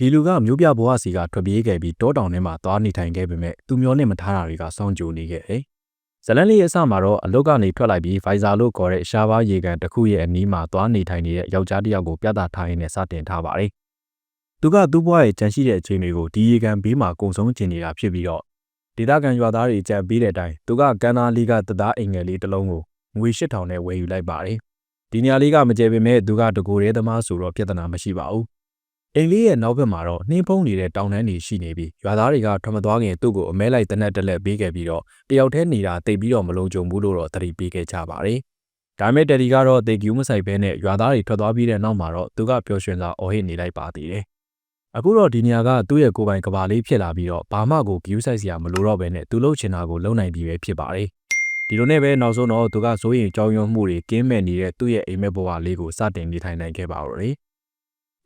ဒီလူကမျိုးပြဘဝစီကထွက်ပြေးခဲ့ပြီးတောတောင်ထဲမှာသွားနေထိုင်ခဲ့ပေမဲ့သူမျောနဲ့မထားတာတွေကစောင့်ကြိုနေခဲ့တယ်။ဇလန်လေးရဲ့အစမှာတော့အလုတ်ကနေထွက်လိုက်ပြီးဖိုင်ဇာလို့ခေါ်တဲ့ရှားပါးရေကန်တစ်ခုရဲ့အနီးမှာသွားနေထိုင်နေတဲ့ယောက်ျားတစ်ယောက်ကိုပြသထားရင်းနဲ့စတင်ထားပါတယ်။သူကသူ့ဘဝရဲ့ကြံရှိတဲ့အချိန်တွေကိုဒီရေကန်ဘေးမှာကုံဆုံးကျင်နေတာဖြစ်ပြီးတော့ဒေသခံရွာသားတွေကြံပေးတဲ့အတိုင်းသူကကန်နာလီကတသားအိမ်ငယ်လေးတစ်လုံးကိုငွေ8000နဲ့ဝယ်ယူလိုက်ပါတယ်။ဒီနေရာလေးကမကျဲပေမဲ့သူကတကူရဲသမားဆိုတော့ပြဿနာမရှိပါဘူး။ အိမ်လေးရဲ့နောက်ဘက်မှာတော့နှင်းဖုံးနေတဲ့တောင်တန်းတွေရှိနေပြီးရွာသားတွေကထွက်မသွားခင်သူ့ကိုအမဲလိုက်တနက်တက်လက်ပေးခဲ့ပြီးတော့တယောက်တည်းနေတာတိတ်ပြီးတော့မလုံးကြုံဘူးလို့တော့သတိပေးခဲ့ကြပါတယ်။ဒါမဲ့တက်ဒီကတော့တေကျူးမဆိုင်ဘဲနဲ့ရွာသားတွေထွက်သွားပြီးတဲ့နောက်မှာတော့သူကပျော်ရွှင်စွာအော်ဟစ်နေလိုက်ပါသေးတယ်။အခုတော့ဒီနေရာကသူ့ရဲ့ကိုယ်ပိုင်ကဘာလေးဖြစ်လာပြီးတော့ဘာမှကိုဂယူးဆိုင်စရာမလိုတော့ဘဲနဲ့သူလှုပ်ချင်တာကိုလုံနိုင်ပြီပဲဖြစ်ပါတယ်။ဒီလိုနဲ့ပဲနောက်ဆုံးတော့သူကစိုးရင်ကြောင်းရွံ့မှုတွေကင်းမဲ့နေတဲ့သူ့ရဲ့အိမ်မက်ဘဝလေးကိုစတင်နေထိုင်နိုင်ခဲ့ပါတော့တယ်။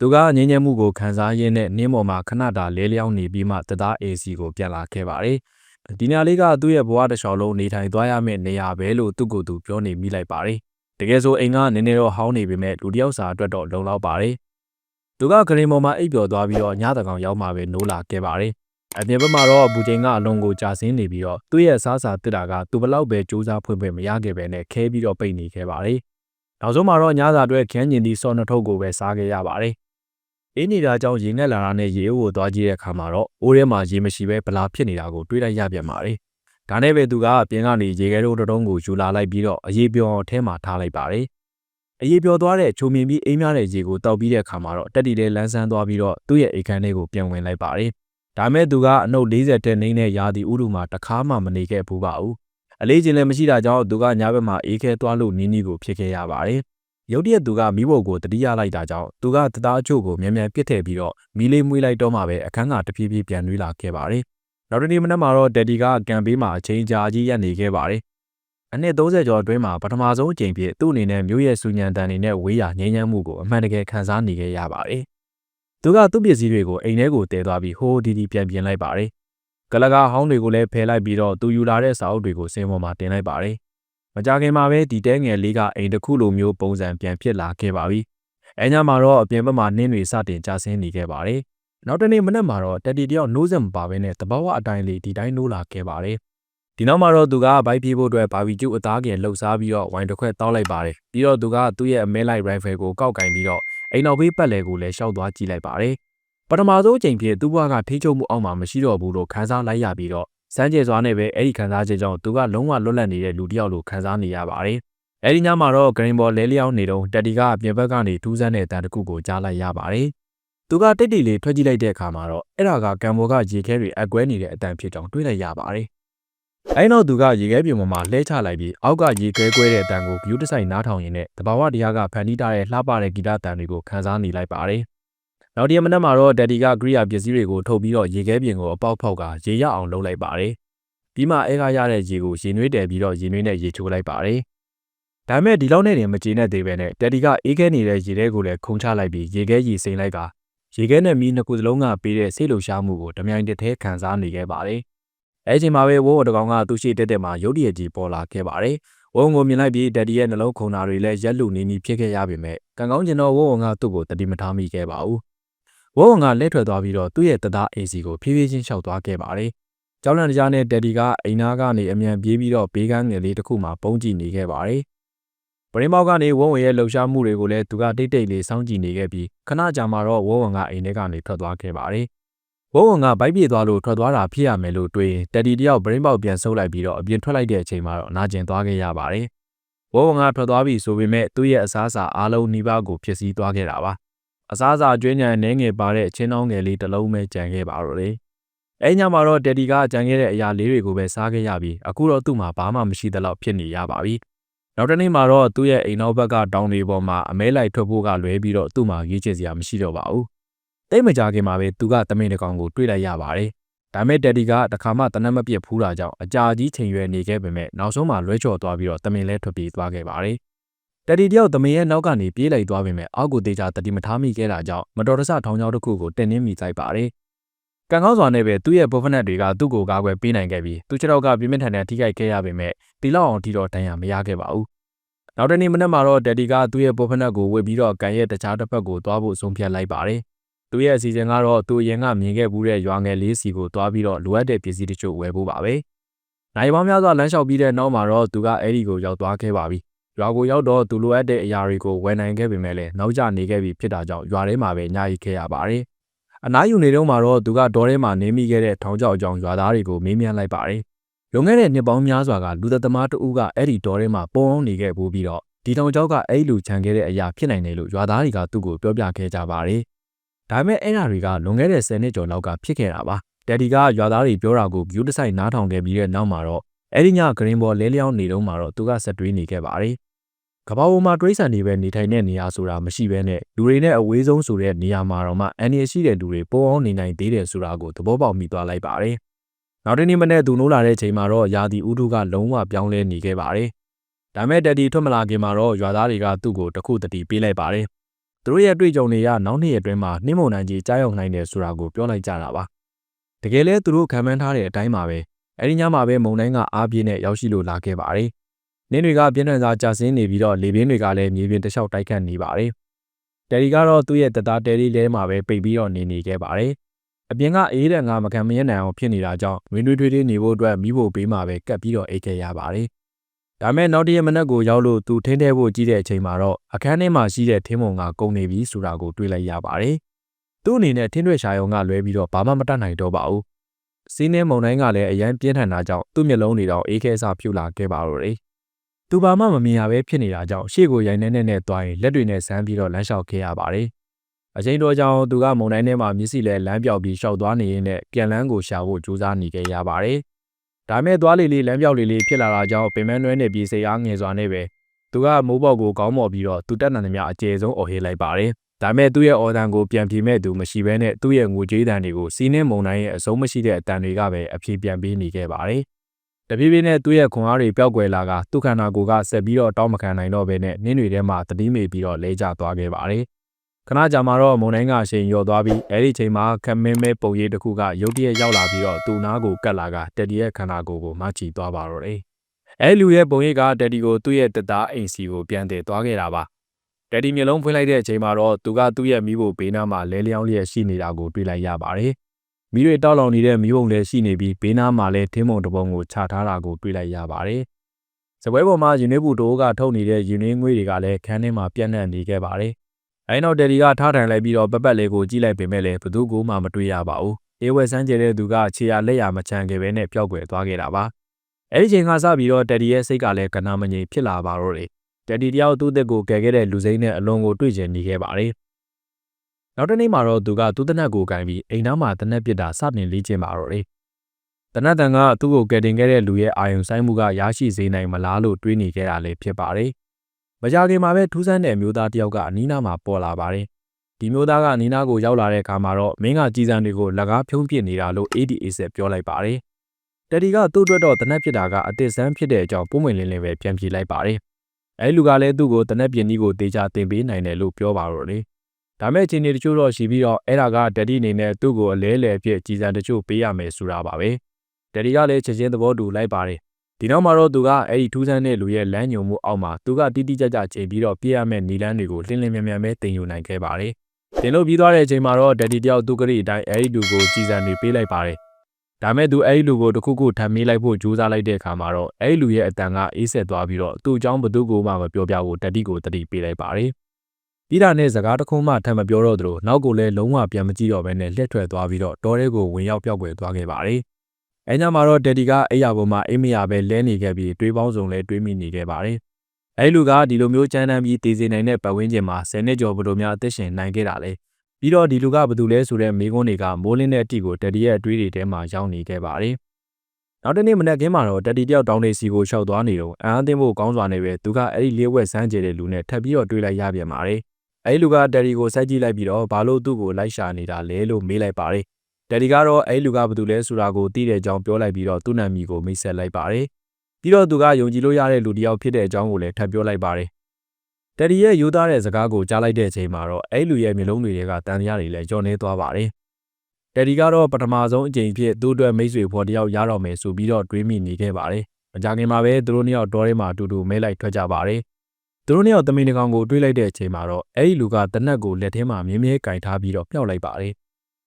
သူကငြင်းငြင်းမှုကိုခံစားရင်းနဲ့နှင်းပေါ်မှာခဏတာလဲလျောင်းနေပြီးမှတသား AC ကိုပြန်လာခဲ့ပါတယ်။ဒီနေရာလေးကသူ့ရဲ့ဘဝတစ်လျှောက်လုံးနေထိုင်သွားရမယ့်နေရာပဲလို့သူ့ကိုယ်သူပြောနေမိလိုက်ပါတယ်။တကယ်ဆိုအိမ်ကနည်းနည်းတော့ဟောင်းနေပေမဲ့လူတစ်ယောက်စာအတွက်တော့လုံလောက်ပါတယ်။သူကဂရင်ပေါ်မှာအိပ်ပျော်သွားပြီးတော့ညတကောင်ရောက်မှပဲနိုးလာခဲ့ပါတယ်။အပြင်ဘက်မှာတော့ဘူချိန်ကအလုံးကိုကြာဆင်းနေပြီးတော့သူ့ရဲ့စားစာတစ်တာကသူဘလောက်ပဲစူးစမ်းဖွင့်ဖွင့်မရခဲ့ပဲနဲ့ခဲပြီးတော့ပိတ်နေခဲ့ပါတယ်။နောက်ဆုံးမှာတော့ညစာအတွက်ခန်းကျင်သည့်စော်နှထုတ်ကိုပဲစားခဲ့ရပါတယ်။ အင်းနေတာကြောင့်ရေငက်လာတာနဲ့ရေအိုးကိုသွားကြည့်တဲ့အခါမှာတော့အိုးထဲမှာရေမရှိပဲဗလာဖြစ်နေတာကိုတွေးလိုက်ရပြန်ပါတယ်။ဒါနဲ့ပဲသူကပြင်ကနေရေခဲတို့တုံးကိုယူလာလိုက်ပြီးတော့အရေးပြောင်းထဲမှာထားလိုက်ပါတယ်။အရေးပြောသွားတဲ့ချိုမြင်ပြီးအိမ်များတဲ့ရေကိုတောက်ပြီးတဲ့အခါမှာတော့တက်တီလေးလန်းဆန်းသွားပြီးတော့သူ့ရဲ့အိတ်ခမ်းလေးကိုပြန်ဝင်လိုက်ပါတယ်။ဒါမဲ့သူကအနှုတ်40တက်နှိမ့်တဲ့ရာသီဥတုမှာတခါမှမနေခဲ့ဘူးပါဘူး။အလေးချင်းလည်းမရှိတာကြောင့်သူကညဘက်မှာအေးခဲသွားလို့နီးနီးကိုဖြစ်ခဲ့ရပါတယ်။ ရုတ်တရက်သူကမိဖို့ကိုတတိယလိုက်တာကြောင့်သူကတသားအချို့ကိုမြန်မြန်ပြစ်ထည့်ပြီးတော့မီးလေးမွေးလိုက်တော့မှပဲအခန်းကတဖြည်းဖြည်းပြန်နှွေးလာခဲ့ပါတယ်။နောက်တနေ့မနက်မှာတော့တက်ဒီကကံပေးမှာအချိန်ကြာကြီးရပ်နေခဲ့ပါတယ်။အနှစ်30ကျော်အတွင်းမှာပထမဆုံးအကြိမ်ဖြစ်သူ့အနေနဲ့မျိုးရဲ့စူညံတန်တွေနဲ့ဝေးရငြိမ်းချမ်းမှုကိုအမှန်တကယ်ခံစားနေခဲ့ရပါတယ်။သူကသူ့ပစ္စည်းတွေကိုအိမ်ထဲကိုတည်သွားပြီးဟိုးဒီဒီပြန်ပြင်လိုက်ပါတယ်။ကလကားဟောင်းတွေကိုလည်းဖယ်လိုက်ပြီးတော့သူယူလာတဲ့စာအုပ်တွေကိုစင်ပေါ်မှာတင်လိုက်ပါတယ်။ မကြခင်မှာပဲဒီတဲငယ်လေးကအိမ်တစ်ခုလိုမျိုးပုံစံပြန်ဖြစ်လာခဲ့ပါပြီ။အဲညမှာတော့အပြင်ဘက်မှာနှင်းတွေစတင်ကျဆင်းနေခဲ့ပါတယ်။နောက်တနေ့မနက်မှာတော့တက်တီတယောက်နိုးစက်မပါဘဲနဲ့တဘာဝအတိုင်းလေးဒီတိုင်းနိုးလာခဲ့ပါတယ်။ဒီနောက်မှာတော့သူကဘိုက်ပြေးဖို့အတွက်ဘာဘီကျူအသားကင်လှုပ်ရှားပြီးတော့ဝိုင်တစ်ခွက်တောက်လိုက်ပါတယ်။ပြီးတော့သူကသူ့ရဲ့အမဲလိုက်ရိုင်ဖယ်ကိုကောက်ကင်ပြီးတော့အိမ်နောက်ဘေးပတ်လည်ကိုလည်းရှောက်သွားကြည့်လိုက်ပါတယ်။ပထမဆုံးအချိန်ဖြစ်သူ့ဘဝကထိချုပ်မှုအောက်မှာမရှိတော့ဘူးလို့ခန်းစားလိုက်ရပြီးတော့ စမ်းကြယ်စွာနဲ့ပဲအဲ့ဒီခံစားချက်ကြောင့်သူကလုံးဝလွတ်လပ်နေတဲ့လူတစ်ယောက်လိုခံစားနေရပါတယ်။အဲ့ဒီညမှာတော့ဂရင်းဘော်လဲလျောင်းနေတော့တက်တီကအပြင်ဘက်ကနေထူးဆန်းတဲ့အတန်တစ်ခုကိုကြားလိုက်ရပါတယ်။သူကတိတ်တိတ်လေးထွက်ကြည့်လိုက်တဲ့အခါမှာတော့အဲ့ဒါကကံဘော်ကရေခဲတွေအကွဲနေတဲ့အတန်ဖြစ်ကြောင်းတွေးလိုက်ရပါတယ်။အဲ့တော့သူကရေခဲပြင်ပေါ်မှာလှဲချလိုက်ပြီးအောက်ကရေခဲကွဲတဲ့အတန်ကိုဂယူးတဆိုင်နားထောင်ရင်းနဲ့တဘာဝတရားကဖန်တီးထားတဲ့လှပတဲ့ဂီတတန်တွေကိုခန်းစားနေလိုက်ပါတယ် နောက်တရက်မနက်မှာတော့ဒက်ဒီကကရိယာပစ္စည်းတွေကိုထုတ်ပြီးတော့ရေခဲပြင်ကိုအပေါက်ဖောက်ကရေရအောင်လုပ်လိုက်ပါတယ်။ပြီးမှအဲကရတဲ့ရေကိုရေနွေးတယ်ပြီးတော့ရေနွေးနဲ့ရေချိုးလိုက်ပါတယ်။ဒါပေမဲ့ဒီလောက်နဲ့တင်မကျေနပ်သေးပဲနဲ့ဒက်ဒီကအေးခဲနေတဲ့ရေထဲကိုလည်းခုန်ချလိုက်ပြီးရေခဲရေစိမ့်လိုက်ကရေခဲနဲ့မီးနှစ်ခုစလုံးကပေးတဲ့စိတ်လှုပ်ရှားမှုကိုတမြိုင်တစ်ထဲခံစားနေခဲ့ပါတယ်။အဲချိန်မှာပဲဝိုးဝတကောင်ကသူ့ရှိတက်တက်မှာရုတ်တရက်ကြီးပေါ်လာခဲ့ပါတယ်။ဝုံကိုမြင်လိုက်ပြီးဒက်ဒီရဲ့နှလုံးခုန်တာတွေလည်းရက်လူနေနေဖြစ်ခဲ့ရပေမဲ့ကံကောင်းကျင်တော့ဝုံကသူ့ကိုတတိမထားမိခဲ့ပါဘူး။ ဝေါဝန်ကလဲထွက်သွားပြီးတော့သူ့ရဲ့တသားအေစီကိုဖြည်းဖြည်းချင်းလျှောက်သွားခဲ့ပါတယ်။ကျောင်းလန်တရားနဲ့တက်ဒီကအိမ်နာကနေအမြန်ပြေးပြီးတော့ဘေးကန်းငယ်လေးတစ်ခုမှာပုံကြည့်နေခဲ့ပါတယ်။ပရင်းမောက်ကနေဝုံဝင်ရဲ့လှုပ်ရှားမှုတွေကိုလည်းသူကတိတ်တိတ်လေးစောင့်ကြည့်နေခဲ့ပြီးခဏကြာမှတော့ဝုံဝန်ကအိမ်ထဲကနေထွက်သွားခဲ့ပါတယ်။ဝုံဝန်ကဗိုက်ပြေသွားလို့ထွက်သွားတာဖြစ်ရမယ်လို့တွေးရင်တက်ဒီတယောက်ပရင်းပေါက်ပြန်ဆုပ်လိုက်ပြီးတော့အပြင်ထွက်လိုက်တဲ့အချိန်မှာတော့နာကျင်သွားခဲ့ရပါတယ်။ဝုံဝန်ကထွက်သွားပြီဆိုပေမဲ့သူ့ရဲ့အစားအစာအားလုံးနှီးပါးကိုဖြစ်စည်းသွားခဲ့တာပါ။ အစားအစာကျွေးညံနှဲငယ်ပါတဲ့ချင်းနှောင်းငယ်လေးတစ်လုံးပဲကြံခဲ့ပါတော့တယ်။အဲညမှာတော့တက်ဒီကကြံခဲ့တဲ့အရာလေးတွေကိုပဲစားခဲ့ရပြီးအခုတော့သူ့မှာဘာမှမရှိသလောက်ဖြစ်နေရပါပြီ။နောက်တစ်နေ့မှာတော့သူ့ရဲ့အိမ်နောက်ဘက်ကတောင်တွေပေါ်မှာအမဲလိုက်ထွက်ဖို့ကလွဲပြီးတော့သူ့မှာရေးချင်စရာမရှိတော့ပါဘူး။တိတ်မကြခင်မှာပဲသူကတမင်တကောင်ကိုတွေ့လိုက်ရပါတယ်။ဒါမဲ့တက်ဒီကတခါမှတနက်မပြတ်ဖူးတာကြောင့်အကြာကြီးချိန်ရွယ်နေခဲ့ပေမဲ့နောက်ဆုံးမှလွဲချော်သွားပြီးတော့တမင်လဲထွက်ပြေးသွားခဲ့ပါတယ်။ တက်ဒီတယောက်သမင်ရဲ့နောက်ကနေပြေးလိုက်သွားပေမဲ့အောက်ကိုတေချာတတိမထားမိခဲ့တာကြောင့်မတော်တဆထောင်ချောင်းတစ်ခုကိုတင်နှင်းမိလိုက်ပါတယ်။ကံကောင်းစွာနဲ့ပဲသူ့ရဲ့ဘောဖနက်တွေကသူ့ကိုကာကွယ်ပေးနိုင်ခဲ့ပြီးသူ့ခြေထောက်ကပြင်းပြထန်ထန်ထိခိုက်ခဲ့ရပေမဲ့တီလောက်အောင်တီတော့တန်ရမရခဲ့ပါဘူး။နောက်တနေ့မနက်မှာတော့တက်ဒီကသူ့ရဲ့ဘောဖနက်ကိုဝစ်ပြီးတော့ကန်ရဲ့တခြားတစ်ဖက်ကိုသွားဖို့ဆုံးဖြတ်လိုက်ပါတယ်။သူရဲ့အစီအစဉ်ကတော့သူအရင်ကမြင်ခဲ့မှုတဲ့ရွာငယ်လေးစီကိုတွားပြီးတော့လိုအပ်တဲ့ပစ္စည်းတချို့ဝယ်ဖို့ပါပဲ။နိုင်ပေါင်းများစွာလမ်းလျှောက်ပြီးတဲ့နောက်မှာတော့သူကအဲ့ဒီကိုရောက်သွားခဲ့ပါပြီ။ ရွာကိုရောက်တော့သူလိုအပ်တဲ့အရာတွေကိုဝယ်နိုင်ခဲ့ပေမဲ့လည်းနောက်ကျနေခဲ့ပြီဖြစ်တာကြောင့်ရွာထဲမှာပဲညှာရီခဲ့ရပါတယ်။အနားယူနေတော့မှာတော့သူကဒေါ်ထဲမှာနေမိခဲ့တဲ့ထောင်ချောက်အကြောင်းရွာသားတွေကိုမေးမြန်းလိုက်ပါတယ်။လွန်ခဲ့တဲ့နှစ်ပေါင်းများစွာကလူသက်သမားတဦးကအဲ့ဒီဒေါ်ထဲမှာပုံအောင်နေခဲ့ပြီးတော့ဒီတောင်ကျောက်ကအဲ့လူခြံခဲ့တဲ့အရာဖြစ်နိုင်တယ်လို့ရွာသားတွေကသူ့ကိုပြောပြခဲ့ကြပါတယ်။ဒါပေမဲ့အဲ့ဓာတွေကလွန်ခဲ့တဲ့10နှစ်ကျော်လောက်ကဖြစ်ခဲ့တာပါ။တက်ဒီကရွာသားတွေပြောတာကိုဂယူးတစိုက်နားထောင်ခဲ့ပြီးတဲ့နောက်မှာတော့ အဲ့ဒီညဂရင်ဘော်လဲလျောင်းနေတော့မှာတော့သူကဆက်တွေးနေခဲ့ပါတယ်။ကဘာပေါ်မှာတွေးဆန်နေပဲနေထိုင်တဲ့နေရာဆိုတာမရှိဘဲနဲ့လူတွေနဲ့အဝေးဆုံးဆိုတဲ့နေရာမှာတော့မှအန်ရရှိတဲ့လူတွေပုံအောင်နေနိုင်သေးတယ်ဆိုတာကိုသဘောပေါက်မိသွားလိုက်ပါတယ်။နောက်တနေ့မနေ့သူနိုးလာတဲ့ချိန်မှာတော့ယာတီဥဒုကလုံးဝပြောင်းလဲနေခဲ့ပါတယ်။ဒါမဲ့တက်ဒီထွက်မလာခင်မှာတော့ရွာသားတွေကသူ့ကိုတခုတတိပေးလိုက်ပါတယ်။သူတို့ရဲ့တွေ့ကြုံတွေကနောက်နှစ်ရက်အတွင်းမှာနှိမ့်မုံနိုင်ကြီးကြားရောက်နိုင်တယ်ဆိုတာကိုပြောလိုက်ကြတာပါ။တကယ်လဲသူတို့ခံမှန်းထားတဲ့အတိုင်းပါပဲ။ အဲဒီညမှာပဲမုံတိုင်းကအားပြင်းနဲ့ရောက်ရှိလို့လာခဲ့ပါတယ်။နင်းတွေကပြင်းထန်စွာကြာဆင်းနေပြီးတော့လေပြင်းတွေကလည်းမြေပြင်တစ်လျှောက်တိုက်ခတ်နေပါတယ်။တယ်ရီကတော့သူ့ရဲ့တသားတယ်ရီလဲမှာပဲပိတ်ပြီးတော့နေနေခဲ့ပါတယ်။အပြင်ကအေးတဲ့ငါမခံမရနိုင်အောင်ဖြစ်နေတာကြောင့်ဝင်းတွေးထွေးထွေးနေဖို့အတွက်မိဖို့ပေးမှာပဲကပ်ပြီးတော့အိတ်ခဲ့ရပါတယ်။ဒါမဲ့နောက်တရက်မနက်ကိုရောက်လို့သူထင်းထဲဖို့ကြီးတဲ့အချိန်မှာတော့အခန်းထဲမှာရှိတဲ့ထင်းမုံကကုန်နေပြီဆိုတာကိုတွေးလိုက်ရပါတယ်။သူ့အနေနဲ့ထင်းရွက်ရှာယုံကလွဲပြီးတော့ဘာမှမတတ်နိုင်တော့ပါဘူး။ စီးနှင်းမုံတိုင်းကလည်းအရန်ပြင်းထန်တာကြောင့်သူ့မျက်လုံးတွေတော့အေးခဲစဖြူလာခဲ့ပါတော့တယ်။သူဘာမှမမြင်ရပဲဖြစ်နေတာကြောင့်ရှေ့ကိုရိုင်နေနေနဲ့သွားရင်လက်တွေနဲ့ဆမ်းပြီးတော့လမ်းလျှောက်ခဲ့ရပါတယ်။အချိန်တော်ကြောင့်သူကမုံတိုင်းထဲမှာမျက်စိလဲလမ်းပြောက်ပြီးရှောက်သွားနေရင်းနဲ့ပြန်လန်းကိုရှာဖို့ကြိုးစားနေခဲ့ရပါတယ်။ဒါမဲ့သွားလေလေလမ်းပြောက်လေလေဖြစ်လာတာကြောင့်ပင်မနွဲနေပြီးစိတ်အားငယ်စွာနဲ့ပဲသူကမိုးပေါက်ကိုကောင်းမော်ပြီးတော့သူတက်နံသမျှအကျယ်ဆုံးအော်ဟစ်လိုက်ပါတယ်။ ဒါမဲ့သူ့ရဲ့အော်တန်ကိုပြန်ပြေမဲ့သူမရှိဘဲနဲ့သူ့ရဲ့ငိုကြေးတန်တွေကိုစီးနှင်းမုံတိုင်းရဲ့အဆုံးမရှိတဲ့အတန်တွေကပဲအပြေပြန်ပေးနေခဲ့ပါတယ်။တပြေးပြေးနဲ့သူ့ရဲ့ခွန်အားတွေပျောက်ကွယ်လာကသူ့ခန္ဓာကိုယ်ကဆက်ပြီးတော့တောင်းမခံနိုင်တော့ဘဲနဲ့နင်းတွေထဲမှာတတိမေပြီးတော့လဲကျသွားခဲ့ပါတယ်။ခဏကြာမှတော့မုံတိုင်းကအချိန်လျော့သွားပြီးအဲဒီချိန်မှာခမင်းမဲပုံရိပ်တစ်ခုကရုတ်တရက်ရောက်လာပြီးတော့သူ့နားကိုကတ်လာကတက်ဒီရဲ့ခန္ဓာကိုယ်ကိုမချီသွားပါတော့တယ်။အဲလူရဲ့ပုံရိပ်ကတက်ဒီကိုသူ့ရဲ့တသားအိမ်စီကိုပြန်တည်သွားခဲ့တာပါ။ တက်ဒီမျိုးလုံးဖွင့်လိုက်တဲ့အချိန်မှာတော့သူကသူ့ရဲ့မိဖို့ဘေးနားမှာလဲလျောင်းလျက်ရှိနေတာကိုတွေ့လိုက်ရပါတယ်။မိတွေတောက်လောင်နေတဲ့မိဘုံလည်းရှိနေပြီးဘေးနားမှာလည်းထင်းမုံတပုံကိုချထားတာကိုတွေ့လိုက်ရပါတယ်။စပွဲပေါ်မှာယူနေဘူးတိုးကထုတ်နေတဲ့ယူနေငွေတွေကလည်းခန်းထဲမှာပြန့်နှံ့နေခဲ့ပါတယ်။အဲနောက်တယ်ဒီကထားထိုင်လိုက်ပြီးတော့ပပက်လေးကိုကြည့်လိုက်ပေမဲ့လည်းဘသူကမှမတွေ့ရပါဘူး။အေးဝဲဆန်းကျဲတဲ့သူကခြေရလက်ရမချမ်းခဲ့ပဲနဲ့ပျောက်ကွယ်သွားခဲ့တာပါ။အဲဒီချိန်ကစပြီးတော့တက်ဒီရဲ့စိတ်ကလည်းကနာမငြိမ်ဖြစ်လာပါတော့တယ်။ တက်ဒီတယောက်သူ့အသက်ကိုကယ်ခဲ့တဲ့လူစိမ်းနဲ့အလွန်ကိုတွေ့ကျင်နေခဲ့ပါတယ်။နောက်တစ်နေ့မှာတော့သူကသူ့တနက်ကိုကင်ပြီးအိမ်သားမှာတနက်ပစ်တာစတင်လေ့ကျင့်ပါတော့တယ်။တနက်တန်ကသူ့ကိုကယ်တင်ခဲ့တဲ့လူရဲ့အာယုံဆိုင်မှုကရရှိစေနိုင်မလားလို့တွေးနေခဲ့တာလည်းဖြစ်ပါတယ်။မကြခင်မှာပဲထူးဆန်းတဲ့အမျိုးသားတယောက်ကအနီးနားမှာပေါ်လာပါတယ်။ဒီမျိုးသားကအနီးနားကိုရောက်လာတဲ့အခါမှာတော့မင်းကကြည်စံတွေကိုလကားဖြုံးပစ်နေတာလို့ ADA ဆက်ပြောလိုက်ပါတယ်။တက်ဒီကသူ့အတွက်တော့တနက်ဖြစ်တာကအတစ်ဆန်းဖြစ်တဲ့အကြောင်းပုံမှန်လင်းလင်းပဲပြန်ပြေးလိုက်ပါတယ်။ အဲလူကလည်းသူ့ကိုတနက်ပြင်းကြီးကိုတေချာတင်ပေးနိုင်တယ်လို့ပြောပါတော့လေ။ဒါမဲ့ချင်းနေတချို့တော့ရှိပြီးတော့အဲ့ဒါကဒက်ဒီအနေနဲ့သူ့ကိုအလဲလဲအဖြစ်ကြည်စံတချို့ပေးရမယ်ဆိုတာပါပဲ။ဒက်ဒီကလည်းချက်ချင်းသဘောတူလိုက်ပါတယ်။ဒီနောက်မှာတော့သူကအဲ့ဒီထူးဆန်းတဲ့လူရဲ့လမ်းညုံမှုအောက်မှာသူကတိတိကျကျချိန်ပြီးတော့ပြည့်ရမယ့်နီလန်းတွေကိုလှင်းလင်းမြန်မြန်ပဲတင်ယူနိုင်ခဲ့ပါတယ်။တင်လို့ပြီးသွားတဲ့အချိန်မှာတော့ဒက်ဒီတယောက်သူကလေးအတိုင်းအဲ့ဒီလူကိုကြည်စံတွေပေးလိုက်ပါတယ်။ ဒါမဲ့သူအဲ့ဒီလူကိုတခုခုထပ်မေးလိုက်ဖို့ကြိုးစားလိုက်တဲ့အခါမှာတော့အဲ့ဒီလူရဲ့အတန်ကအေးဆက်သွားပြီးတော့သူ့အကြောင်းဘသူကိုမှမပြောပြဘူးတက်တီကိုတတိပေးလိုက်ပါတယ်။ပြီးတာနဲ့စကားတခုမှထပ်မပြောတော့သလိုနောက်ကိုလည်းလုံးဝပြန်မကြည့်တော့ဘဲနဲ့လှက်ထွက်သွားပြီးတော့တောထဲကိုဝင်ရောက်ပြောက်ွယ်သွားခဲ့ပါတယ်။အဲညမှာတော့တက်တီကအိယာပေါ်မှာအိမ်မရပဲလဲနေခဲ့ပြီးတွေးပေါင်းစုံလဲတွေးမိနေခဲ့ပါတယ်။အဲလူကဒီလိုမျိုးချမ်းတမ်းပြီးတည်စေနိုင်တဲ့ပတ်ဝန်းကျင်မှာဆယ်နှစ်ကျော်ဘလိုများအသက်ရှင်နိုင်ခဲ့တာလေ။ ပြီးတော့ဒီလူကဘာတူလဲဆိုတဲ့မိကုန်းတွေကမိုးလင်းတဲ့အတီကိုတက်တီရဲ့အတွေးတွေထဲမှာရောက်နေခဲ့ပါတယ်။နောက်တနေ့မနက်ခင်းမှာတော့တက်တီတယောက်တောင်းနေစီကိုရှောက်သွားနေတော့အန်းအသင်းဖို့ကောင်းစွာနေပဲသူကအဲ့ဒီလေးဝက်ဆန်းကျဲတဲ့လူနဲ့ထပ်ပြီးတော့တွေးလိုက်ရပြန်ပါတယ်။အဲ့ဒီလူကတက်တီကိုစိုက်ကြည့်လိုက်ပြီးတော့ဘာလို့သူ့ကိုလိုက်ရှာနေတာလဲလို့မေးလိုက်ပါတယ်။တက်တီကတော့အဲ့ဒီလူကဘာတူလဲဆိုတာကိုသိတဲ့အကြောင်းပြောလိုက်ပြီးတော့သူ့နာမည်ကိုမိတ်ဆက်လိုက်ပါတယ်။ပြီးတော့သူကယုံကြည်လို့ရတဲ့လူတစ်ယောက်ဖြစ်တဲ့အကြောင်းကိုလည်းထပ်ပြောလိုက်ပါတယ် တယ်ဒီရဲ့ယူသားတဲ့စကားကိုကြားလိုက်တဲ့အချိန်မှာတော့အဲ့လူရဲ့မျိုးလုံးတွေကတန်တရားတွေလည်းကြော်နေသွားပါတယ်။တယ်ဒီကတော့ပထမဆုံးအကြိမ်ဖြစ်သူ့အတွက်မိတ်ဆွေဖော်တယောက်ရတော့မယ်ဆိုပြီးတော့တွေးမိနေခဲ့ပါတယ်။မကြခင်မှာပဲသူတို့နှစ်ယောက်တော်ထဲမှာအတူတူမဲလိုက်ထွက်ကြပါတယ်သူတို့နှစ်ယောက်တမင်တကောင်ကိုတွေးလိုက်တဲ့အချိန်မှာတော့အဲ့ဒီလူကတနက်ကိုလက်ထဲမှာမြင်းမြဲကင်ထားပြီးတော့မြှောက်လိုက်ပါတယ်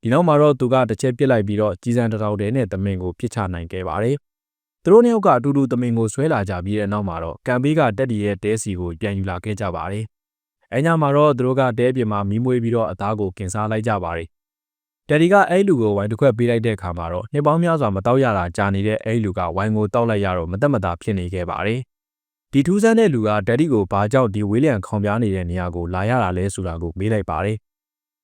ဒီနောက်မှာတော့သူကတစ်ချက်ပစ်လိုက်ပြီးတော့ကြီးစံတထောင်တဲနဲ့တမင်ကိုပစ်ချနိုင်ခဲ့ပါတယ် သူတို့နှစ်ယောက်ကအတူတူတမင်ကိုဆွဲလာကြပြီးတဲ့နောက်မှာတော့ကံပေးကတက်တီရဲ့တဲစီကိုပြန်ယူလာခဲ့ကြပါတယ်အဲညမှာတော့သူတို့ကတဲပြင်မှာမီးမွေးပြီးတော့အသားကိုကင်စားလိုက်ကြပါတယ်တယ်ဒီကအဲ့လူကိုဝိုင်းတစ်ခွက်ပေးလိုက်တဲ့အခါမှာတော့နှစ်ပေါင်းများစွာမတောက်ရတာကြာနေတဲ့အဲ့လူကဝိုင်းကိုတောက်လိုက်ရတော့မတက်မတာဖြစ်နေခဲ့ပါတယ်။ဒီထူးဆန်းတဲ့လူကဒက်ဒီကိုဘာကြောင့်ဒီဝေးလျံခေါင်ပြားနေတဲ့နေရာကိုလာရတာလဲဆိုတာကိုမေးလိုက်ပါတယ်။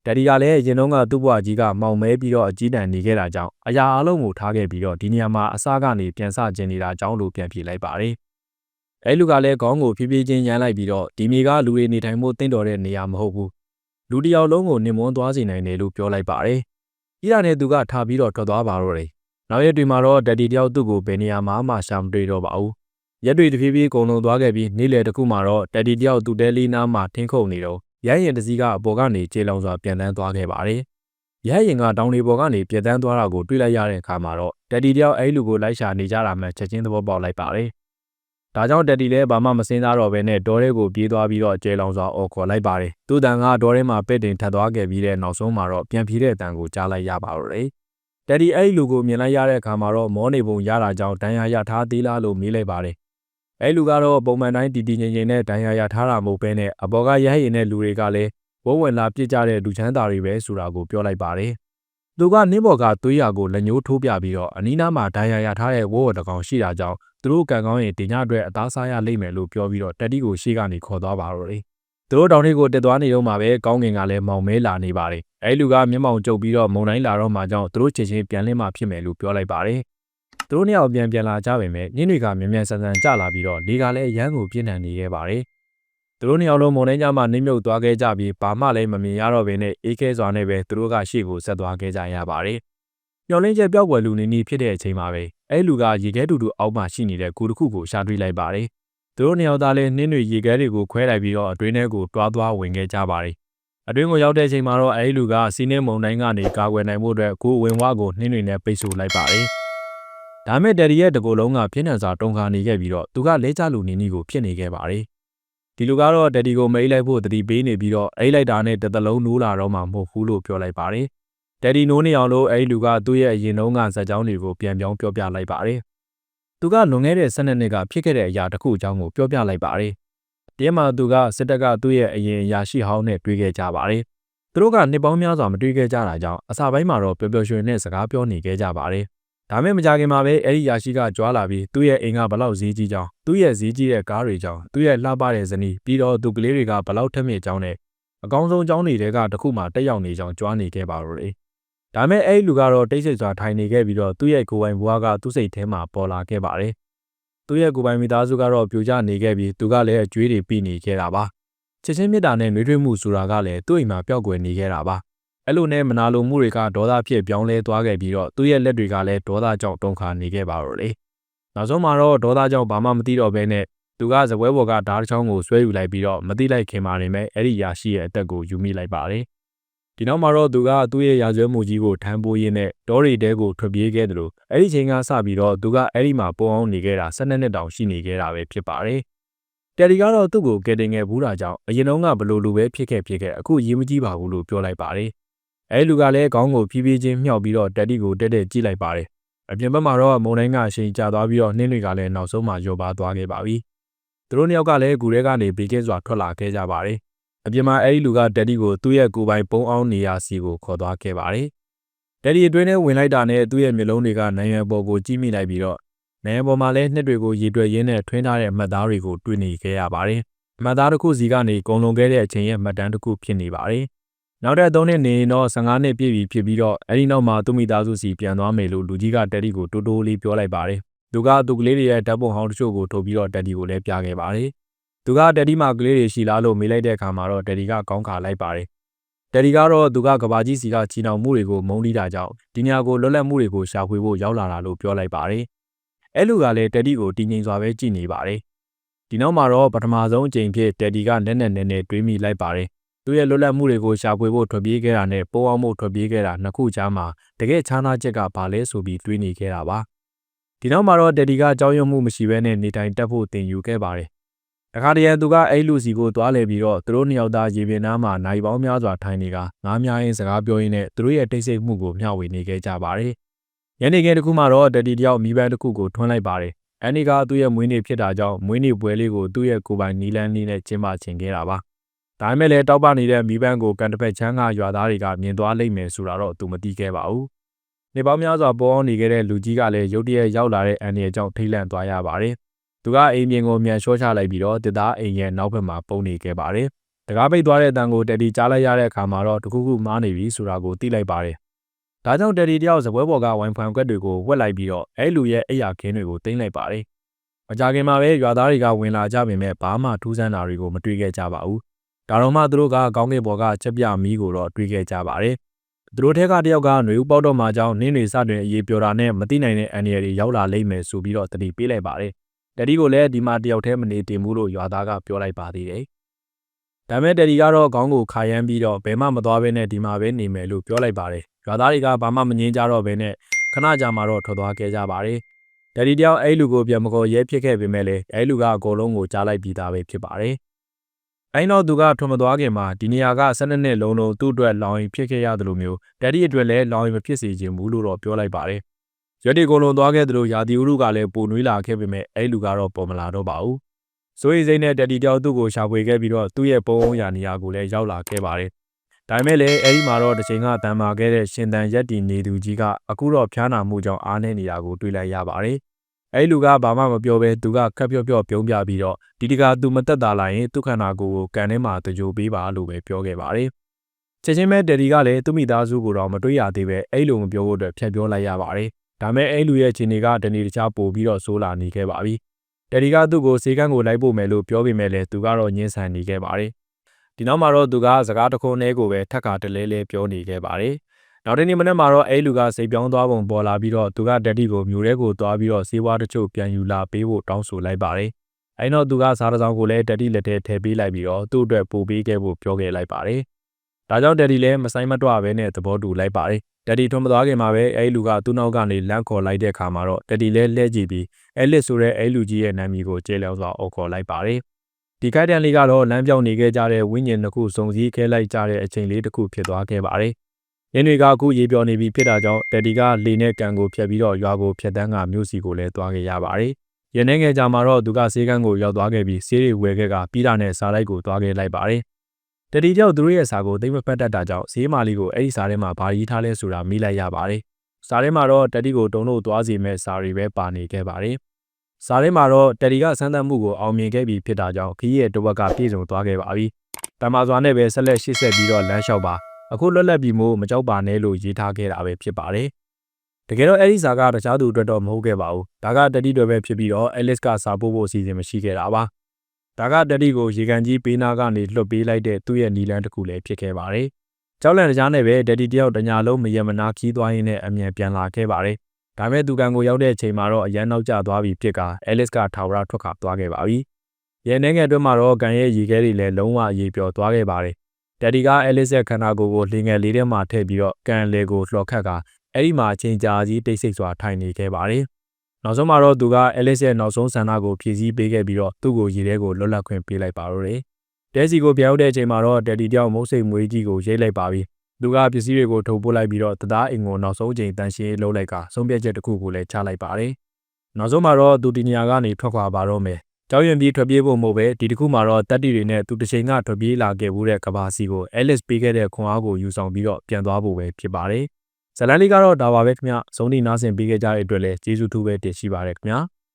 ဒက်ဒီကလည်းရင်တုန်းကသူ့ဘဝကြီးကမောင်မဲပြီးတော့အကြီးတန်းနေခဲ့တာကြောင့်အရာအလုံးကိုထားခဲ့ပြီးတော့ဒီနေရာမှာအစားကနေပြန်ဆကျင်နေတာကြောင့်လို့ပြန်ဖြေလိုက်ပါတယ်။အဲ့လူကလည်းခေါင်းကိုဖြည်းဖြည်းချင်းရမ်းလိုက်ပြီးတော့ဒီမြေကလူတွေနေထိုင်မှုတင့်တော်တဲ့နေရာမဟုတ်ဘူး။လူတစ်ယောက်လုံးကိုနှင်မွန်းသွားစေနိုင်တယ်လို့ပြောလိုက်ပါတယ်။။ဤရနဲ့သူကထားပြီးတော့ထွက်သွားပါတော့တယ်။နောက်ရက်တွေမှာတော့ဒက်ဒီတယောက်သူ့ကိုဘယ်နေရာမှာမှရှာမတွေ့တော့ပါဘူး။ရက်တွေတဖြည်းဖြည်းကုန်လုံးသွားခဲ့ပြီးနေ့လယ်တစ်ခုမှာတော့ဒက်ဒီတယောက်သူ့တဲလေးနားမှာထင်းခုန်နေတော့ ရိုင်းရင်တစည်းကအပေါ်ကနေခြေလောင်စွာပြန်တန်းသွားခဲ့ပါတယ်။ရိုင်းရင်ကတောင်တွေပေါ်ကနေပြန်တန်းသွားတာကိုတွေ့လိုက်ရတဲ့အခါမှာတော့ဒက်ဒီတယောက်အဲ့လူကိုလိုက်ရှာနေကြတာမှချက်ချင်းသဘောပေါက်လိုက်ပါတယ်။ဒါကြောင့်တက်တီလည်းဘာမှမစင်းစားတော့ဘဲနဲ့ဒေါ်ရဲကိုပြေးသွားပြီးတော့ကျဲလောင်စွာအော်ခေါ်လိုက်ပါတယ်။သူ့တန်ကဒေါ်ရဲမှာပဲ့တင်ထပ်သွားခဲ့ပြီးတဲ့နောက်ဆုံးမှာတော့ပြန်ပြေးတဲ့အတန်ကိုကြားလိုက်ရပါတော့တယ်။တက်တီအဲ့ဒီလူကိုမြင်လိုက်ရတဲ့အခါမှာတော့မောနေပုံရတာကြောင့်ဒဏ်ရာရထားသေးလားလို့မေးလိုက်ပါတယ်။ အဲ့လူကတော့ပုံမှန်တိုင်းတီတီငင်ငင်နဲ့ဒဏ်ရာရထားတာမဟုတ်ဘဲနဲ့အပေါ်ကရဟရင်တဲ့လူတွေကလည်းဝဝဝင်လာပြစ်ကြတဲ့လူချမ်းသာတွေပဲဆိုတာကိုပြောလိုက်ပါတယ်။သူကနင်းဘော်ကသွေးရကိုလက်ညှိုးထိုးပြပြီးတော့အနီးနားမှာဒဏ်ရာရထားတဲ့ဝဝတကောင်ရှိတာကြောင့်သူတို့ကံကောင်းရင်ဒီညအတွက်အသားစားရလိမ့်မယ်လို့ပြောပြီးတော့တက်တီကိုရှေ့ကနေခေါ်သွားပါတော့တယ်။သူတို့တောင်တွေကိုတက်သွားနေတော့မှပဲကောင်းကင်ကလည်းမောင်မဲလာနေပါတယ်။အဲလူကမျက်မှောင်ကျုပ်ပြီးတော့မုံတိုင်းလာတော့မှကြောင့်သူတို့ချစ်ချင်းပြန်လင်းမှဖြစ်မယ်လို့ပြောလိုက်ပါတယ်။ သူတို့နှစ်ယောက်ပြန်ပြန်လာကြပေမဲ့ညင်းတွေကမြန်မြန်ဆန်ဆန်ကြလာပြီးတော့လေကလည်းရမ်းကိုပြင်းထန်နေခဲ့ပါတယ်။သူတို့နှစ်ယောက်လုံးမုံတိုင်းကြမှာနှိမ့်မြုပ်သွားခဲ့ကြပြီးဘာမှလည်းမမြင်ရတော့ဘဲနဲ့အေးခဲစွာနဲ့ပဲသူတို့ကရှေ့ကိုဆက်သွားခဲ့ကြရပါတယ်။မျော်လင့်ချက်ပျောက်ကွယ်လူနေနေဖြစ်တဲ့အချိန်မှာပဲအဲလူကရေခဲတူတူအောက်မှာရှိနေတဲ့ကူတစ်ခုကိုရှာတွေ့လိုက်ပါတယ်။သူတို့နှစ်ယောက်သားလည်းနှင်းတွေရေခဲတွေကိုခွဲလိုက်ပြီးတော့အတွင်းထဲကိုတွားသွားဝင်ခဲ့ကြပါတယ်။အတွင်းကိုရောက်တဲ့အချိန်မှာတော့အဲလူကစီးနှင်းမုန်တိုင်းကနေကာကွယ်နိုင်ဖို့အတွက်ကိုဝင်ဝါကိုနှင်းတွေနဲ့ပိတ်ဆို့လိုက်ပါတယ်။ ဒါမဲ့တယ်ရီရဲ့တကူလုံးကပြင်းထန်စွာတုန်ခါနေခဲ့ပြီးတော့သူကလဲကျလူနေနီးကိုဖြစ်နေခဲ့ပါတယ်။ဒီလူကတော့တယ်ဒီကိုမိတ်လိုက်ဖို့တတိပေးနေပြီးတော့အိတ်လိုက်တာနဲ့တစ်သလုံးနိုးလာတော့မှမဟုတ်ဘူးလို့ပြောလိုက်ပါတယ်။တယ်ဒီနိုးနေအောင်လို့အဲဒီလူကသူ့ရဲ့အရင်တုန်းကဇာတ်ကြောင်းတွေကိုပြန်ပြောင်းပြောပြလိုက်ပါတယ်။သူကလွန်ခဲ့တဲ့12နှစ်ကဖြစ်ခဲ့တဲ့အရာတစ်ခုအကြောင်းကိုပြောပြလိုက်ပါတယ်။တရက်မှာသူကစစ်တပ်ကသူ့ရဲ့အရင်အရာရှိဟောင်းနဲ့တွေ့ခဲ့ကြပါတယ်။သူတို့ကနှစ်ပေါင်းများစွာမတွေ့ခဲ့ကြတာကြောင့်အစာပိုင်းမှာတော့ပျော်ပျော်ရွှင်နဲ့စကားပြောနေခဲ့ကြပါတယ်။ ဒါမဲ့မကြခင်မှာပဲအဲ့ဒီယာရှိကကြွားလာပြီးသူ့ရဲ့အိမ်ကဘလောက်ဈေးကြီးကြောင်းသူ့ရဲ့ဈေးကြီးတဲ့ကားတွေကြောင်းသူ့ရဲ့လှပတဲ့ဇနီးပြီးတော့သူကလေးတွေကဘလောက်ထက်မြင့်ကြောင်းနဲ့အကောင်းဆုံးကြောင်းတွေကတခုမှတက်ရောက်နေကြောင်းကြွားနေခဲ့ပါတော့တယ်ဒါမဲ့အဲ့ဒီလူကတော့တိတ်ဆိတ်စွာထိုင်နေခဲ့ပြီးတော့သူ့ရဲ့ကိုယ်ပိုင်ဘဝကသူ့စိတ်ထဲမှာပေါ်လာခဲ့ပါတယ်။သူ့ရဲ့ကိုယ်ပိုင်မိသားစုကတော့ပြိုကျနေခဲ့ပြီးသူကလည်းအကျွေးတွေပြီးနေခဲ့တာပါ။ချစ်ချင်းမြတ်တာနဲ့နှွေးထွေးမှုဆိုတာကလည်းသူ့အိမ်မှာပျောက်ကွယ်နေခဲ့တာပါ။ အဲ့လိုနဲ့မနာလိုမှုတွေကဒေါသဖြစ်ပြောင်းလဲသွားခဲ့ပြီးတော့သူ့ရဲ့လက်တွေကလည်းဒေါသကြောင့်တုန်ခါနေခဲ့ပါတော့လေ။နောက်ဆုံးမှာတော့ဒေါသကြောင့်ဘာမှမသိတော့ဘဲနဲ့သူကဇပွဲဘော်ကဓာတ်ချောင်းကိုဆွဲယူလိုက်ပြီးတော့မသိလိုက်ခင်မှာနေမဲ့အဲ့ဒီရာရှိရဲ့အသက်ကိုယူမိလိုက်ပါတယ်။ဒီနောက်မှာတော့သူကသူ့ရဲ့ရာဇဝဲမှုကြီးကိုထမ်းပိုးရင်းနဲ့ဒေါရီတဲကိုထွက်ပြေးခဲ့တယ်လို့အဲ့ဒီချိန်ကစပြီးတော့သူကအဲ့ဒီမှာပုံအောင်နေခဲ့တာ12နှစ်တောင်ရှိနေခဲ့တာပဲဖြစ်ပါတယ်။တယ်ရီကတော့သူ့ကိုကယ်တင်ခဲ့ဘူးတာကြောင့်အရင်တုန်းကဘလို့လူပဲဖြစ်ခဲ့ဖြစ်ခဲ့အခုရေးမကြည့်ပါဘူးလို့ပြောလိုက်ပါတယ်။ အဲ့လူကလည်းခေါင်းကိုဖြည်းဖြည်းချင်းမြှောက်ပြီးတော့တက်တီကိုတက်တက်ကြည့်လိုက်ပါတယ်။အပြင်ဘက်မှာတော့မုံတိုင်းကအချိန်ကြာသွားပြီးတော့နှင်းတွေကလည်းနောက်ဆုံးမှရောပါသွားခဲ့ပါပြီ။သူတို့နှစ်ယောက်ကလည်းဂူထဲကနေဘေးကင်းစွာထွက်လာခဲ့ကြပါတယ်။အပြင်မှာအဲ့ဒီလူကတက်ဒီကိုသူ့ရဲ့ကိုယ်ပိုင်ပုံအောင်နေရာစီကိုခေါ်သွားခဲ့ပါတယ်။တက်ဒီအတွင်းထဲဝင်လိုက်တာနဲ့သူ့ရဲ့မျက်လုံးတွေကနိုင်ငံပေါ်ကိုကြည့်မိလိုက်ပြီးတော့နိုင်ငံပေါ်မှာလည်းနှစ်တွေကိုရေတွက်ရင်းနဲ့ထွင်းထားတဲ့အမှတ်သားတွေကိုတွေ့နေခဲ့ရပါတယ်။အမှတ်သားတစ်ခုစီကနေကုံလွန်ခဲ့တဲ့အချိန်ရဲ့မှတ်တမ်းတစ်ခုဖြစ်နေပါတယ်။ နောက်တဲ့၃နှစ်နေရင်တော့15နှစ်ပြည့်ပြီဖြစ်ပြီးတော့အဲ့ဒီနောက်မှာသူ့မိသားစုစီပြန်သွားမယ်လို့လူကြီးကတက်ဒီကိုတိုးတိုးလေးပြောလိုက်ပါတယ်။သူကသူကလေးတွေရဲ့ဓာတ်ပုံဟောင်းတချို့ကိုထုတ်ပြီးတော့တက်ဒီကိုလည်းပြခဲ့ပါတယ်။သူကတက်ဒီမှာကလေးတွေရှိလားလို့မေးလိုက်တဲ့အခါမှာတော့တက်ဒီကကောင်းခါလိုက်ပါတယ်တက်ဒီကတော့သူကကဘာကြီးစီကချီနှောင်မှုတွေကိုမုန်းလိတာကြောင့်ဒီနေရာကိုလွတ်လပ်မှုတွေကိုရှာဖွေဖို့ရောက်လာတာလို့ပြောလိုက်ပါတယ်အဲလူကလည်းတက်ဒီကိုတည်ငြိမ်စွာပဲကြည်နေပါတယ်ဒီနောက်မှာတော့ပထမဆုံးအကြိမ်ဖြစ်တက်ဒီကနက်နက်နဲနဲတွေးမိလိုက်ပါတယ် သူရဲ့လွတ်လပ်မှုတွေကိုရှာဖွေဖို့ထွက်ပြေးခဲ့တာနဲ့ပိုးအောင်မှုထွက်ပြေးခဲ့တာနှစ်ခုကြားမှာတကယ်ချားနာချက်ကဘာလဲဆိုပြီးတွေးနေခဲ့တာပါဒီနောက်မှာတော့တက်ဒီကကြောင်းရွံ့မှုမရှိဘဲနဲ့နေတိုင်တက်ဖို့တင်ယူခဲ့ပါတယ်တခါတရံသူကအဲ့လူစီကိုသွားလဲပြီးတော့သူတို့နှစ်ယောက်သားရေပြင်နားမှာနိုင်ပေါင်းများစွာထိုင်နေကငားများရင်းစကားပြောရင်းနဲ့သူတို့ရဲ့တိတ်ဆိတ်မှုကိုမျှဝေနေခဲ့ကြပါတယ်။ညနေခင်းတစ်ခုမှတော့တတီတယောက်မိဘတစ်ခုကိုထွန်းလိုက်ပါတယ်။အန်နီကသူ့ရဲ့မွေးနေ့ဖြစ်တာကြောင့်မွေးနေ့ပွဲလေးကိုသူ့ရဲ့ကိုယ်ပိုင်နီလန်းလေးနဲ့ကျင်းပချင်ခဲ့တာပါ။ ဒါပေမဲ့လည်းတောက်ပနေတဲ့မိဘကိုကန်တစ်ဖက်ချမ်းကရွာသားတွေကမြင်သွားလိမ့်မယ်ဆိုတာတော့သူမသိခဲ့ပါဘူး။နေပေါင်းများစွာပေါ်အောင်နေခဲ့တဲ့လူကြီးကလည်းရုတ်တရက်ရောက်လာတဲ့အန်နီရဲ့ကြောင့်ထိတ်လန့်သွားရပါတယ်။သူကအိမ်ပြင်ကိုမြန်လျှော့ချလိုက်ပြီးတော့တစ်သားအိမ်ရဲ့နောက်ဘက်မှာပုံနေခဲ့ပါတယ်။တကားပိတ်သွားတဲ့အတန်ကိုတက်တီကြားလိုက်ရတဲ့အခါမှာတော့တခုခုမားနေပြီဆိုတာကိုသိလိုက်ပါတယ်။ဒါကြောင့်တက်တီတယောက်စပွဲပေါ်ကဝိုင်ဖန်ကွက်တွေကိုဝက်လိုက်ပြီးတော့အဲလူရဲ့အိယာခင်းတွေကိုတင်လိုက်ပါတယ်။မကြခင်မှာပဲရွာသားတွေကဝင်လာကြပေမဲ့ဘာမှထူးဆန်းတာတွေကိုမတွေ့ခဲ့ကြပါဘူး။ ဒါတော့မှသူတို့ကကောင်းကင်ဘော်ကချက်ပြမီးကိုတော့တွေ့ခဲ့ကြပါတယ်။သူတို့ထဲကတယောက်ကຫນွေဦးပေါက်တော့မှကြောင်းနင်းတွေစတွင်အေးပြော်တာနဲ့မသိနိုင်တဲ့အန်ရည်တွေရောက်လာလိမ့်မယ်ဆိုပြီးတော့တတိပေးလိုက်ပါတယ်။တက်ဒီကိုလည်းဒီမှာတယောက်တည်းမနေတင်ဘူးလို့ရွာသားကပြောလိုက်ပါသေးတယ်။ဒါမဲ့တက်ဒီကတော့ခေါင်းကိုခါရမ်းပြီးတော့ဘယ်မှမသွားဘဲနဲ့ဒီမှာပဲနေမယ်လို့ပြောလိုက်ပါတယ်။ရွာသားတွေကဘာမှမငင်းကြတော့ဘဲနဲ့ခဏကြာမှတော့ထွက်သွားခဲ့ကြပါတယ်။တက်ဒီတယောက်အဲ့လူကိုပြန်မခေါ်ရဲဖြစ်ခဲ့ပေမဲ့လည်းအဲ့လူကအကုန်လုံးကိုကြားလိုက်ပြီးသားပဲဖြစ်ပါတယ်။ အဲ့တော့သူကထွန်မသွားခင်မှာဒီနေရာက12နှစ်လုံးလုံးသူ့အတွက်လောင်ရင်ဖြစ်ခဲ့ရတယ်လို့မျိုးတက်ဒီအတွက်လည်းလောင်ရင်မဖြစ်စေချင်ဘူးလို့တော့ပြောလိုက်ပါတယ်။ရွက်ဒီကိုလုံးသွားခဲ့သလိုယာတီဥရုကလည်းပိုနွေးလာခဲ့ပေမဲ့အဲ့လူကတော့ပေါ်မလာတော့ပါဘူး။ဆိုရီစိမ့်နဲ့တက်ဒီတယောက်သူ့ကိုရှာဖွေခဲ့ပြီးတော့သူ့ရဲ့ပုံအောင်ရာနေရာကိုလည်းရောက်လာခဲ့ပါတယ်။ဒါပေမဲ့လည်းအဲ့ဒီမှာတော့တစ်ချိန်ကတန်မာခဲ့တဲ့ရှင်တန်ရက်တီနေသူကြီးကအခုတော့ဖျားနာမှုကြောင့်အားနေနေတာကိုတွေ့လိုက်ရပါတယ်။ အဲ့လူကဘာမှမပြောဘဲသူကခက်ပြော့ပြော့ပြုံးပြပြီးတော့ဒီတကသူမတက်တာလာရင်သူ့ခန္ဓာကိုယ်ကိုကန်ထဲမှာတကြိုပေးပါလို့ပဲပြောခဲ့ပါတယ်။ချက်ချင်းပဲတယ်ဒီကလည်းသူ့မိသားစုကိုတော့မတွေ့ရသေးပဲအဲ့လိုမပြောဖို့အတွက်ဖျက်ပြောလိုက်ရပါတယ်။ဒါမဲ့အဲ့လူရဲ့ခြေနေကတနေ့တခြားပို့ပြီးတော့ဆိုးလာနေခဲ့ပါပြီ။တယ်ဒီကသူ့ကိုစေကန်းကိုလိုက်ဖို့မယ်လို့ပြောပေမဲ့လည်းသူကတော့ညှင်းဆန်နေခဲ့ပါတယ်။ဒီနောက်မှာတော့သူကစကားတခုံးနဲ့ကိုပဲထက်ခါတလဲလဲပြောနေခဲ့ပါတယ်။ နောက်တနေ့မနေ့မှာတော့အဲ့လူကစိတ်ပြောင်းသွားပုံပေါ်လာပြီးတော့သူကတက်တီကိုမျိုးရဲကိုသွားပြီးတော့စေးဝါးတချို့ပြန်ယူလာပေးဖို့တောင်းဆိုလိုက်ပါတယ်။အဲ့တော့သူကစားတစောင်းကိုလည်းတက်တီလက်ထဲထည့်ပေးလိုက်ပြီးတော့သူ့အတွက်ပို့ပေးခဲ့ဖို့ပြောခဲ့လိုက်ပါတယ်။ဒါကြောင့်တက်တီလည်းမဆိုင်မတော့ဘဲနဲ့သဘောတူလိုက်ပါတယ်။တက်တီထွန်းမသွားခင်မှာပဲအဲ့လူကသူ့နောက်ကနေလမ်းခေါ်လိုက်တဲ့အခါမှာတော့တက်တီလည်းလှည့်ကြည့်ပြီးအဲလစ်ဆိုတဲ့အဲလူကြီးရဲ့နာမည်ကိုကျေလျောက်စွာအုပ်ခေါ်လိုက်ပါတယ်။ဒီခိုက်တန်လေးကတော့လမ်းပြောင်းနေခဲ့ကြတဲ့ဝိညာဉ်တစ်ခုစုံစည်းခဲလိုက်ကြတဲ့အချိန်လေးတစ်ခုဖြစ်သွားခဲ့ပါတယ်။ ရင်းတွေကအခုရေပြော်နေပြီဖြစ်တာကြောင့်တက်တီကလေနဲ့ကန်ကိုဖျက်ပြီးတော့ရွာကိုဖျက်တန်းကမြို့စီကိုလည်းသွားခဲ့ရပါတယ်။ရင်းနေငယ်ကြမှာတော့သူကဆေးကန်းကိုရောက်သွားခဲ့ပြီးဆေးတွေဝယ်ခဲ့ကပြီးတာနဲ့စားလိုက်ကိုသွားခဲ့လိုက်ပါတယ်။တတိကျောက်သူတို့ရဲ့စာကိုသိမ့်မဖတ်တတ်တာကြောင့်ဈေးမာလီကိုအဲ့ဒီစာထဲမှာဘာရေးထားလဲဆိုတာမိလိုက်ရပါတယ်။စာထဲမှာတော့တတိကိုတုံလို့သွားစီမဲ့စာတွေပဲပါနေခဲ့ပါတယ်။စာထဲမှာတော့တတိကစမ်းသပ်မှုကိုအောင်မြင်ခဲ့ပြီဖြစ်တာကြောင့်ခီးရဲ့တဝက်ကပြည့်စုံသွားခဲ့ပါပြီ။တမစွာနဲ့ပဲဆက်လက်ရှေ့ဆက်ပြီးတော့လမ်းလျှောက်ပါ အခုလွတ်လပ်ပြီးမို့မကြောက်ပါနဲ့လို့ရေးထားခဲ့တာပဲဖြစ်ပါတယ်။တကယ်တော့အဲ့ဒီစာကတခြားသူအတွက်တော့မဟုတ်ခဲ့ပါဘူး။ဒါကတတိတွေပဲဖြစ်ပြီးတော့ Alice ကစာပို့ဖို့အစီအစဉ်မရှိခဲ့တာပါ။ဒါကတတိကိုရေကန်ကြီးပေးနာကနေလွတ်ပေးလိုက်တဲ့သူ့ရဲ့နီလန်းတစ်ခုလည်းဖြစ်ခဲ့ပါတယ်။ကြောက်လန့်တကြားနဲ့ပဲတတိတယောက်တညာလုံးမယမနာခီးသွားရင်းနဲ့အမြန်ပြန်လာခဲ့ပါတယ်။ဒါမဲ့သူကန်ကိုရောက်တဲ့အချိန်မှာတော့အရန်နောက်ကျသွားပြီဖြစ်က Alice ကထာဝရထွက်ခါသွားခဲ့ပါပြီ။ရဲနှဲငယ်အတွင်းမှာတော့ကန်ရဲ့ရေခဲတွေလည်းလုံးဝရေပျော်သွားခဲ့ပါတယ်။ တက်ဒီကအဲလစ်ရဲ့ခန္ဓာကိုယ်ကိုလင်ငယ်လေးထဲမှာထည့်ပြီးတော့ကန်လေကိုလှော်ခတ်ကအဲ့ဒီမှာအချိန်ကြာကြီးတိတ်ဆိတ်စွာထိုင်နေခဲ့ပါတယ်။နောက်ဆုံးမှာတော့သူကအဲလစ်ရဲ့နောက်ဆုံးဆန္ဒကိုဖြည့်ဆည်းပေးခဲ့ပြီးတော့သူ့ကိုရေထဲကိုလွတ်လပ်ခွင့်ပေးလိုက်ပါတော့တယ်။တဲစီကိုပြောင်းတဲ့အချိန်မှာတော့တက်ဒီတယောက်မုတ်စိတ်မွေးကြီးကိုရိတ်လိုက်ပါပြီ။သူကပစ္စည်းတွေကိုထုတ်ပို့လိုက်ပြီးတော့တသားအိမ်ကိုနောက်ဆုံးချိန်တန်ရှင်းလုပ်လိုက်ကဆုံးဖြတ်ချက်တစ်ခုကိုလည်းချလိုက်ပါတယ်။နောက်ဆုံးမှာတော့သူဒီနေရာကနေထွက်ခွာပါတော့မယ်။ ကြောက်ရွံ့ပြီးထွက်ပြေးဖို့မဟုတ်ပဲဒီတစ်ခုမှာတော့တက်တီတွေနဲ့သူတစ်ချိန်ကထွက်ပြေးလာခဲ့မှုတဲ့ကဘာစီကို Alice ပေးခဲ့တဲ့ခွန်အားကိုယူဆောင်ပြီးတော့ပြန်သွားဖို့ပဲဖြစ်ပါတယ်။ဇလန်လေးကတော့ဒါပါပဲခင်ဗျ။ဇုံဒီနားဆင်ပေးခဲ့ကြတဲ့အတွက်လည်းကျေးဇူးထူးပဲတင်ရှိပါရခင်ဗျာ။